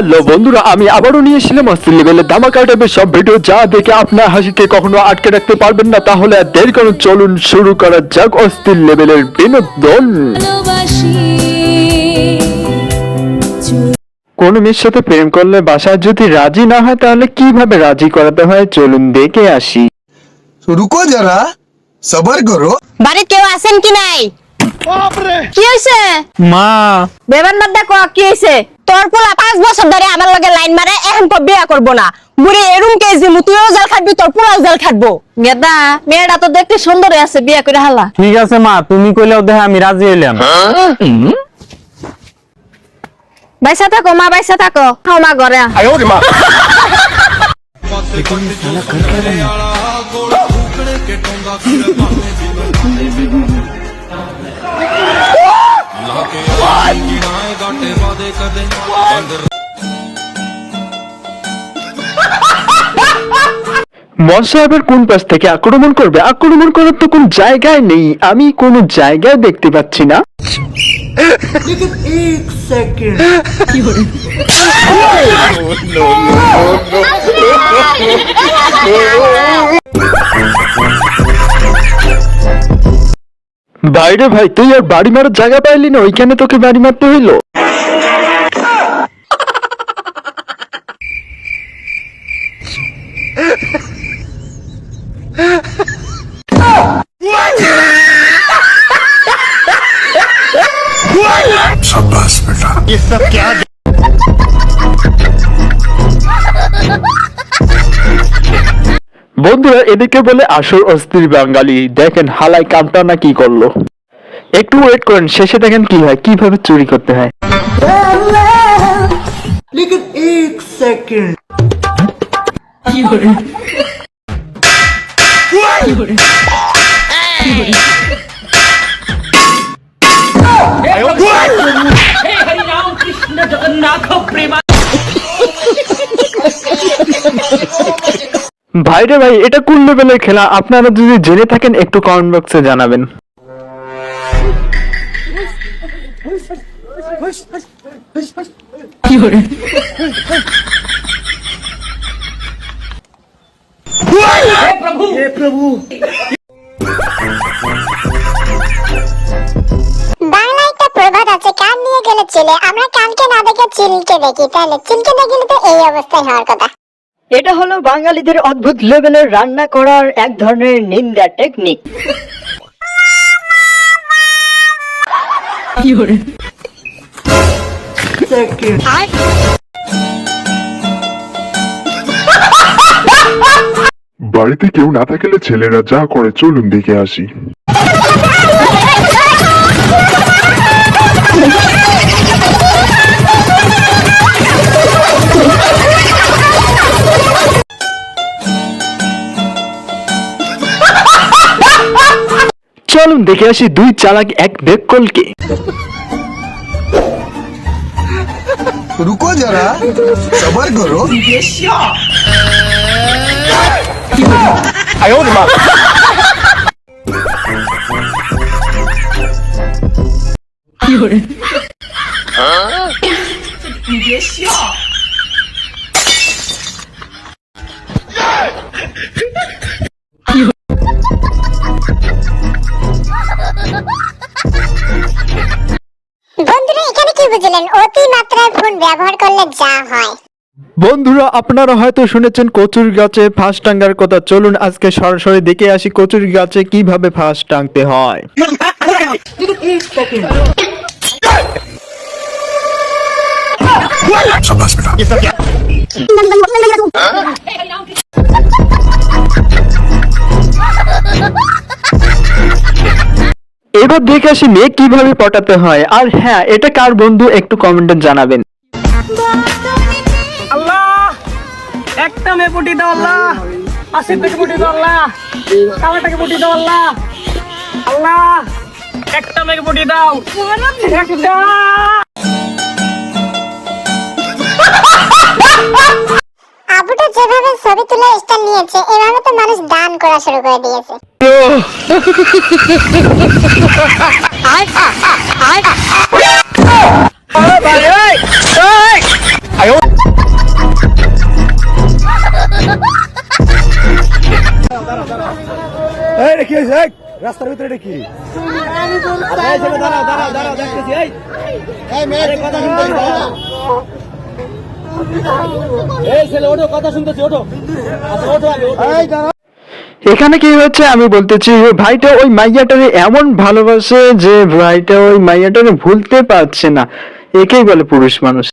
Hello বন্ধুরা আমি আবারও নিয়ে এসেছিলাম অস্ত্র লেভেলের ধামাকা টাইপের সব ভিডিও যা দেখে আপনার হাসিকে কখনো আটকে রাখতে পারবেন না। তাহলে আর দেরি করুন চলুন শুরু করা যাক অস্থির লেভেলের বিনোদন। কোনো মেয়ের সাথে প্রেম করলে বাসা যদি রাজি না হয় তাহলে কীভাবে রাজি করাতে হয়? চলুন দেখে আসি। রুকো যারা সবার করো। বাড়ি কেউ আসেন কি নাই? কি হয়েছে মা। বেবান বাদ দেখো কি হয়েছে তোর পোলা পাঁচ বছর ধরে আমার লগে লাইন মারে এখন তো বিয়া করব না। বুড়ি এরুম কেজি মু তুইও জাল খাটবি তোর পোলাও জাল খাটবো। গেদা মেয়েটা তো দেখতে সুন্দর আছে বিয়া করে হালা। ঠিক আছে মা তুমি কইলেও দেখে আমি রাজি হইলাম। বাইসা থাকো মা বাইসা থাকো। খাও মা ঘরে। আ। মন সাহেবের কোন পাশ থেকে আক্রমণ করবে? আক্রমণ করার তো কোন জায়গায় নেই। আমি কোনো জায়গায় দেখতে পাচ্ছি না। বাইরে ভাই তুই আর বাড়ি মারার জায়গা পাইলি না ওইখানে তোকে বাড়ি মারতে হইলো शाबाश बेटा বন্ধুরা এদিকে বলে আসল অস্থির বাঙালি। দেখেন হালাই কামটা না কি করল? একটু ওয়েট করেন শেষে দেখেন কি হয় কীভাবে চুরি করতে হয়। ভাইরে ভাই রে ভাই এটা কোন লেভেলের খেলা? আপনারা যদি জেনে থাকেন একটু কমেন্ট বক্সে জানাবেন। বাংলা একটা প্রবাদ আছে কান নিয়ে গেলে ছেলে আমরা কানকে না দেখে চিলকে দেখি তাহলে চিলকে দেখলে তো এই অবস্থায় হওয়ার কথা। এটা হলো বাঙালিদের অদ্ভুত লেভেলের রান্না করার এক ধরনের নিন্দা টেকনিক বাড়িতে কেউ না থাকলে ছেলেরা যা করে চলুন দেখে আসি। চলুন দেখে আসি দুই চালাক এক বেকলকে। রুকো যারা সবার করো। কি করে 别笑。বলেছিলেন অতি মাত্রায় ফোন ব্যবহার করলে যা হয়। বন্ধুরা আপনারা হয়তো শুনেছেন কচুর গাছে ফাঁস টাঙ্গার কথা। চলুন আজকে সরাসরি দেখে আসি কচুর গাছে কীভাবে ফাঁস টাঙতে হয়। এবার দেখে আসি মেয়ে কীভাবে পটাতে হয়? আর হ্যাঁ এটা কার বন্ধু একটু কমেন্টে জানাবেন। একটা মেয়ে পুটি দাও, আল্লাহ! আসি থেকে পুটি দাও, আল্লাহ! কালাটাকে পুটি দাও, আল্লাহ! আল্লাহ! একটা মেয়ে পুটি দাও। একটা! ছবি তুলে স্টার নিয়েছে, এভাবে তো মানুষ দান করা শুরু করে দিয়েছে। রাস্তার ভিতরে দাঁড়া দাঁড়া দাঁড়া দেখতেছি এই ছেলে ওঠো কথা শুনতেছি ওঠো। আচ্ছা ওঠো আগে এখানে কি হচ্ছে আমি বলতেছি ভাইটা ওই মাইয়াটারে এমন ভালোবাসে যে ভাইটা ওই মাইয়াটারে ভুলতে পারছে না। একেই বলে পুরুষ মানুষ।